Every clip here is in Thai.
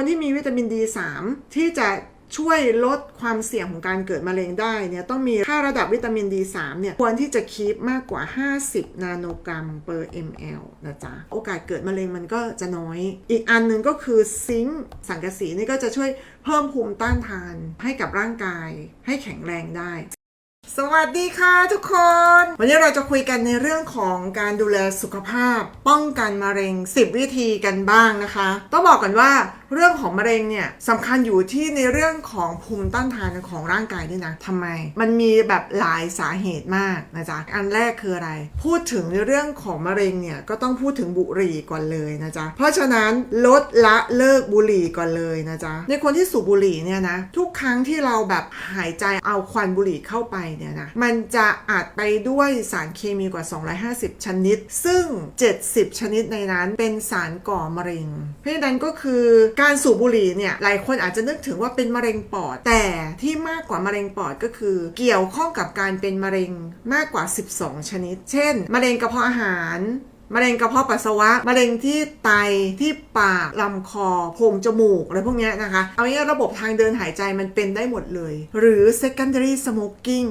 คนที่มีวิตามิน D3 ที่จะช่วยลดความเสี่ยงของการเกิดมะเร็งได้เนี่ยต้องมีค่าระดับวิตามิน D3 เนี่ยควรที่จะคีปมากกว่า 50 นาโนกรัม per ml นะจ๊ะ โอกาสเกิดมะเร็งมันก็จะน้อย อีกอันหนึ่งก็คือซิงค์สังกะสีนี่ก็จะช่วยเพิ่มภูมิต้านทานให้กับร่างกายให้แข็งแรงได้ สวัสดีค่ะทุกคน วันนี้เราจะคุยกันในเรื่องของการดูแลสุขภาพ ป้องกันมะเร็ง 10 วิธีกันบ้างนะคะ ต้องบอกกันว่าเรื่องของมะเร็งเนี่ยสำคัญอยู่ที่ในเรื่องของภูมิต้านทานของร่างกายด้วยนะทำไม มันมีแบบหลายสาเหตุมากนะจ๊ะอันแรกคืออะไร พูดถึงในเรื่องของมะเร็งเนี่ยก็ต้องพูดถึงบุหรี่ก่อนเลยนะจ๊ะเพราะฉะนั้นลดละเลิกบุหรี่ก่อนเลยนะจ๊ะในคนที่สูบบุหรี่เนี่ยนะทุกครั้งที่เราแบบหายใจเอาควันบุหรี่เข้าไปเนี่ยนะมันจะอัดไปด้วยสารเคมีกว่า 250 ชนิด ซึ่ง 70 ชนิดในนั้นเป็นสารก่อมะเร็ง เพราะฉะนั้นก็คือการสูบบุหรี่เนี่ยหลายคนอาจจะนึกถึงว่าเป็นมะเร็งปอด แต่ที่มากกว่ามะเร็งปอดก็คือ เกี่ยวข้องกับการเป็นมะเร็งมากกว่า 12 ชนิด เช่น มะเร็งกระเพาะอาหาร มะเร็งกระเพาะปัสสาวะ มะเร็งที่ไต ที่ปาก ลำคอโพรงจมูก อะไรพวกนี้นะคะ เอางี้ระบบทางเดินหายใจมันเป็นได้หมดเลย หรือ secondary smoking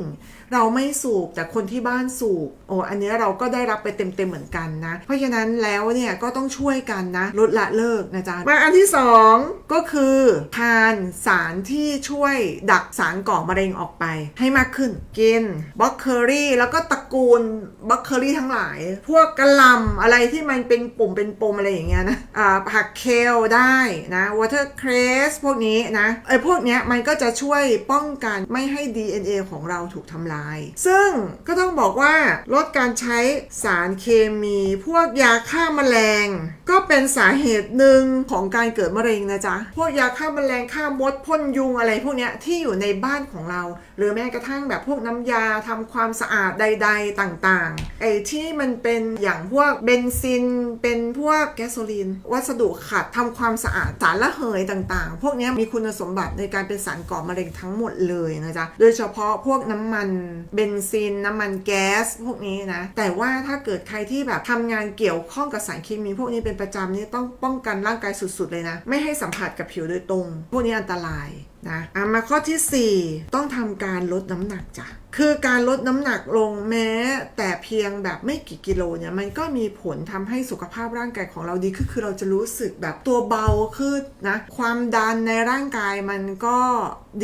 เราไม่สูบแต่คนที่บ้านสูบ โอ้ อันนี้เราก็ได้รับไปเต็มๆเหมือนกันนะ เพราะฉะนั้นแล้วเนี่ยก็ต้องช่วยกันนะ ลดละเลิกนะจ๊ะ มาอันที่สองก็คือทานสารที่ช่วยดักสารก่อมะเร็งออกไป ให้มากขึ้น กินบล็อกเคอรี่แล้วก็ตระกูลบล็อกเคอรี่ทั้งหลาย พวกกระลำอะไรที่มันเป็นปุ่มเป็นปมอะไรอย่างเงี้ยนะอ่าผักเคลได้นะ watercress พวกนี้นะไอ้พวกเนี้ยมันก็จะช่วยป้องกันไม่ให้ DNA ของเราถูกทำลาย ซึ่งก็ต้องบอกว่าลดการใช้สารเคมี พวกยาฆ่าแมลง ก็เป็นสาเหตุหนึ่งของการเกิดมะเร็งนะจ๊ะ พวกยาฆ่าแมลงฆ่ามดพ่นยุงอะไรพวกเนี้ยที่อยู่ในบ้านของเรา หรือแม้กระทั่งแบบพวกน้ำยาทำความสะอาดใด ๆต่างๆไอ้ที่มันเป็นอย่างพวกเบนซิน เป็นพวกแก๊สโซลีน วัสดุขัดทำความสะอาดสารละเหยต่างๆ พวกนี้มีคุณสมบัติในการเป็นสารก่อมะเร็งทั้งหมดเลยนะจ๊ะ โดยเฉพาะพวกน้ำมันเบนซิน น้ำมันแก๊สพวกนี้นะ แต่ว่าถ้าเกิดใครที่แบบทำงานเกี่ยวข้องกับสารเคมีพวกนี้เป็นประจำนี่ต้องป้องกันร่างกายสุดๆเลยนะ ไม่ให้สัมผัสกับผิวโดยตรง พวกนี้อันตรายนะอะมาข้อทีสี่4 ต้องทำการลดน้ำหนักจ้ะ คือการลดน้ำหนักลงแม้ แต่เพียงแบบไม่กี่กิโลเนี่ยมันก็มีผลทำให้สุขภาพร่างกายของเราดีขึ้นคือเราจะรู้สึกแบบตัวเบาขึ้นนะความดันในร่างกายมันก็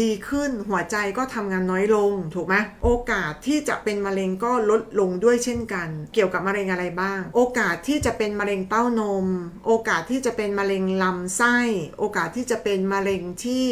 ดีขึ้นหัวใจก็ทำงานน้อยลงถูกไหมโอกาสที่จะเป็นมะเร็งก็ลดลงด้วยเช่นกัน เกี่ยวกับมะเร็งอะไรบ้าง โอกาสที่จะเป็นมะเร็งเต้านม โอกาสที่จะเป็นมะเร็งลำไส้ โอกาสที่จะเป็นมะเร็งที่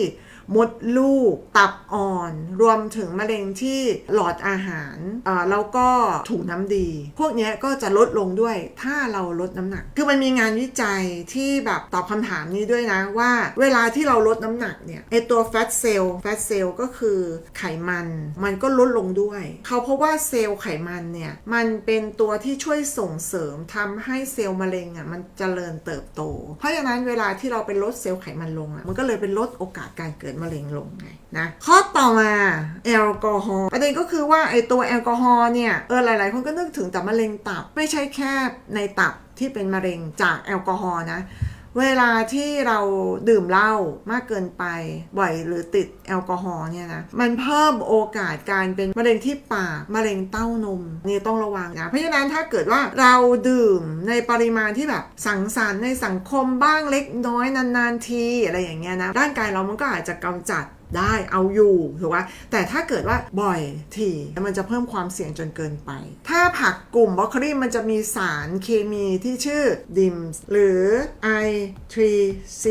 มดลูก ตับอ่อน รวมถึงมะเร็งที่หลอดอาหารอ่าแล้วก็ถุงน้ำดี พวกนี้ก็จะลดลงด้วยถ้าเราลดน้ำหนัก คือมันมีงานวิจัยที่แบบตอบคำถามนี้ด้วยนะว่าเวลาที่เราลดน้ำหนักเนี่ยไอตัวแฟตเซลล์แฟตเซลล์ก็คือไขมัน มันก็ลดลงด้วย เขาเพราะว่าเซลล์ไขมันเนี่ยมันเป็นตัวที่ช่วยส่งเสริมทำให้เซลล์มะเร็งอะมันเจริญเติบโต เพราะฉะนั้นเวลาที่เราไปลดเซลล์ไขมันลงอะมันก็เลยเป็นลดโอกาสการเกิดมะเร็งลงไงนะข้อต่อมาแอลกอฮอล์ประเด็นก็คือว่าไอตัวแอลกอฮอล์เนี่ยเออหลาย ๆ คนก็นึกถึงแต่มะเร็งตับไม่ใช่แค่ในตับที่เป็นมะเร็งจากแอลกอฮอล์นะ เวลาที่เราดื่มเหล้ามากเกินไป บ่อยหรือติดแอลกอฮอล์เนี่ยนะ มันเพิ่มโอกาสการเป็นมะเร็งที่ปากมะเร็งเต้านมนี่ต้องระวังนะเพราะฉะนั้นถ้าเกิดว่าเราดื่มในปริมาณที่แบบสังสรรค์ในสังคมบ้างเล็กน้อยนานๆทีอะไรอย่างเงี้ยนะร่างกายเรามันก็อาจจะกำจัดได้เอาอยู่ถูกไหมแต่ถ้าเกิดว่าบ่อยทีมันจะเพิ่มความเสี่ยงจนเกินไป ถ้าผักกลุ่มบรอกโคลีมันจะมีสารเคมีที่ชื่อดิมหรือไอ 3C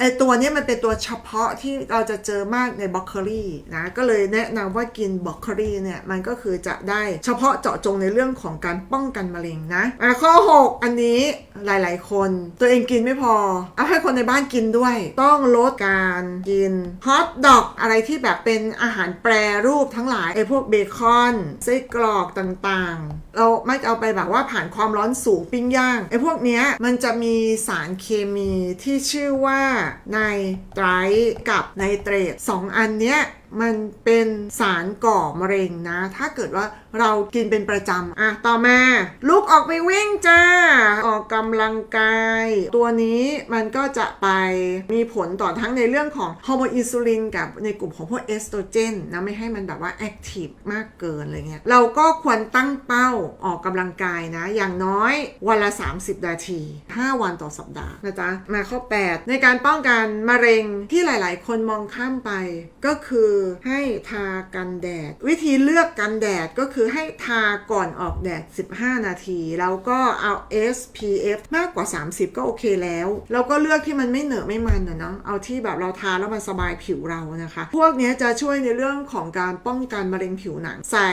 ไอตัวนี้มันเป็นตัวเฉพาะที่เราจะเจอมากในบรอกโคลีนะก็เลยแนะนำว่ากินบรอกโคลีเนี่ยมันก็คือจะได้เฉพาะเจาะจงในเรื่องของการป้องกันมะเร็งนะอะข้อ 6 อันนี้หลาย ๆ คน ตัวเองกินไม่พอ เอาให้คนในบ้านกินด้วย ต้องลดการกินฮอทดอกอะไรที่แบบเป็นอาหารแปรรูปทั้งหลายไอ้พวกเบคอนไส้กรอกต่างๆเราไม่เอาไปแบบว่าผ่านความร้อนสูงปิ้งย่างไอ้พวกเนี้ยมันจะมีสารเคมีที่ชื่อว่าไนไตรท์กับไนเตรตสองอันเนี้ย มันเป็นสารก่อมะเร็งนะ ถ้าเกิดว่าเรากินเป็นประจำอะต่อมาลุกออกไปวิ่งจ้า ออกกำลังกาย ตัวนี้มันก็จะไปมีผลต่อทั้งในเรื่องของฮอร์โมนอินซูลินกับในกลุ่มของพวกเอสโตรเจนนะไม่ให้มันแบบว่าแอคทีฟมากเกินอะไรเงี้ยเราก็ควรตั้งเป้าออกกำลังกายนะ อย่างน้อยวันละ 30 นาที 5 วันต่อสัปดาห์นะจ๊ะมาข้อ 8 ในการป้องกันมะเร็งที่หลาย ๆ คนมองข้ามไปก็คือให้ทากันแดด วิธีเลือกกันแดดก็คือให้ทาก่อนออกแดด 15 นาที แล้วก็เอา SPF มากกว่า 30 ก็โอเคแล้วแล้วก็เลือกที่มันไม่เหนอะไม่มันนะเนาะเอาที่แบบเราทาแล้วมันสบายผิวเรานะคะ พวกนี้จะช่วยในเรื่องของการป้องกันมะเร็งผิวหนัง ใส่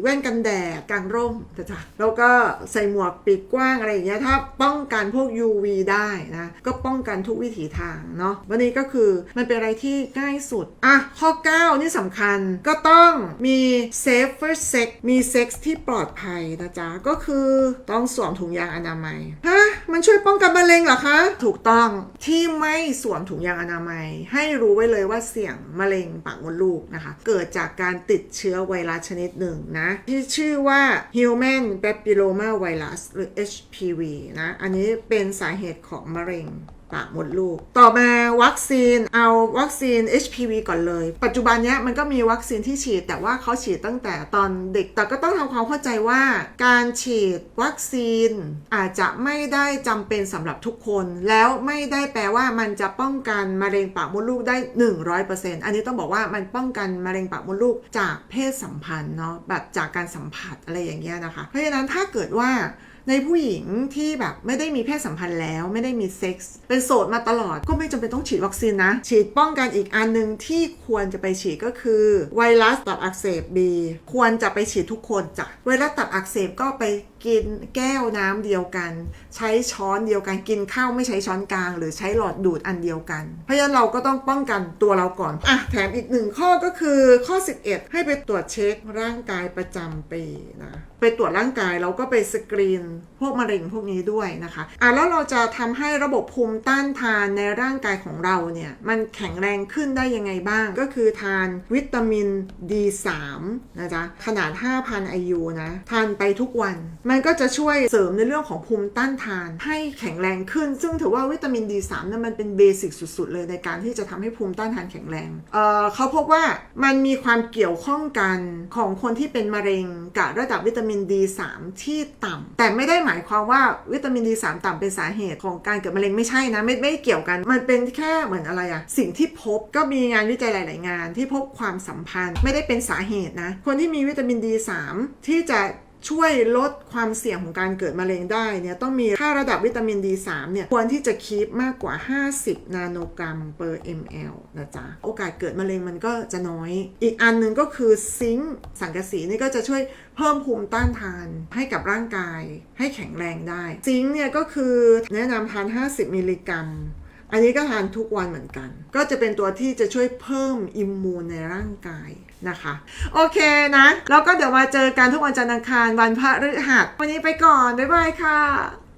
แว่นกันแดดกางร่มจ๊ะแล้วก็ใส่หมวกปีกกว้างอะไรอย่างเงี้ยถ้าป้องกันพวก UV ได้นะก็ป้องกันทุกวิถีทางเนาะวันนี้ก็คือมันเป็นอะไรที่ง่ายสุดอะข้อ 9นี่สำคัญก็ต้องมี safer sex มีเซ็กส์ที่ปลอดภัยนะจ๊ะ ก็คือต้องสวมถุงยางอนามัยฮะมันช่วยป้องกันมะเร็งเหรอคะ ถูกต้องที่ไม่สวมถุงยางอนามัย ให้รู้ไว้เลยว่าเสี่ยงมะเร็งปากมดลูกนะคะ เกิดจากการติดเชื้อไวรัสชนิดหนึ่งนะ ที่ชื่อว่า Human Papilloma Virus หรือ HPV นะ อันนี้เป็นสาเหตุของมะเร็ง ปากมดลูก ต่อมาวัคซีนเอาวัคซีน HPV ก่อนเลย ปัจจุบันเนี้ยมันก็มีวัคซีนที่ฉีดแต่ว่าเขาฉีดตั้งแต่ตอนเด็ก แต่ก็ต้องทำความเข้าใจว่าการฉีดวัคซีนอาจจะไม่ได้จำเป็นสำหรับทุกคน แล้วไม่ได้แปลว่ามันจะป้องกันมะเร็งปากมดลูกได้ 100%อันนี้ต้องบอกว่ามันป้องกันมะเร็งปากมดลูกจากเพศสัมพันธ์เนาะแบบจากการสัมผัสอะไรอย่างเงี้ยนะคะ เพราะฉะนั้นถ้าเกิดว่า ในผู้หญิงที่แบบไม่ได้มีเพศสัมพันธ์แล้วไม่ได้มีเซ็กส์เป็นโสดมาตลอดก็ไม่จำเป็นต้องฉีดวัคซีนนะ ฉีดป้องกันอีกอันหนึ่งที่ควรจะไปฉีดก็คือไวรัสตับอักเสบบีควรจะไปฉีดทุกคนจ้ะไวรัสตับอักเสบก็ไป กินแก้วน้ำเดียวกัน ใช้ช้อนเดียวกันกินข้าวไม่ใช้ช้อนกลาง หรือใช้หลอดดูดอันเดียวกัน เพราะฉะนั้นเราก็ต้องป้องกันตัวเราก่อนอะแถมอีกหนึ่งข้อก็คือข้อ 11 ให้ไปตรวจเช็คร่างกายประจำปีนะไปตรวจร่างกายเราก็ไปสกรีน พวกมะเร็งพวกนี้ด้วยนะคะอะแล้วเราจะทำให้ระบบภูมิต้านทานในร่างกายของเราเนี่ยมันแข็งแรงขึ้นได้ยังไงบ้าง ก็คือทานวิตามิน D3 นะจ๊ะขนาด 5,000 IU นะทานไปทุกวันมันก็จะช่วยเสริมในเรื่องของภูมิต้านทาน ให้แข็งแรงขึ้น ซึ่งถือว่าวิตามิน D3 นั้นมันเป็นเบสิกสุด ๆ เลยในการที่จะทำให้ภูมิต้านทานแข็งแรง เเขาพบว่ามันมีความเกี่ยวข้องกันของคนที่เป็นมะเร็งกับระดับวิตามิน D3 ที่ต่ำแต่ไม่ได้หมายความว่าวิตามิน D3 ต่ำเป็นสาเหตุของการเกิดมะเร็งไม่ใช่นะไม่ไม่เกี่ยวกัน มันเป็นแค่เหมือนอะไรอะสิ่งที่พบก็มีงานวิจัยหลาย ๆ งาน ที่พบความสัมพันธ์ไม่ได้เป็นสาเหตุนะคนที่มีวิตามิน D3 ที่จะ ช่วยลดความเสี่ยงของการเกิดมะเร็งได้เนี่ยต้องมีค่าระดับวิตามิน D3 เนี่ยควรที่จะคีปมากกว่า 50 นาโนกรัม per ml นะจ๊ะ โอกาสเกิดมะเร็งมันก็จะน้อย อีกอันหนึ่งก็คือซิงค์สังกะสีนี่ก็จะช่วยเพิ่มภูมิต้านทานให้กับร่างกายให้แข็งแรงได้ ซิงค์เนี่ยก็คือแนะนำทาน 50 มิลลิกรัมอันนี้ก็ทานทุกวันเหมือนกัน ก็จะเป็นตัวที่จะช่วยเพิ่มอิมมูนในร่างกาย นะคะ โอเคนะแล้วก็เดี๋ยวมาเจอกันทุกวันจันทร์อังคารวันพฤหัสวันนี้ไปก่อน บ๊ายบายค่ะ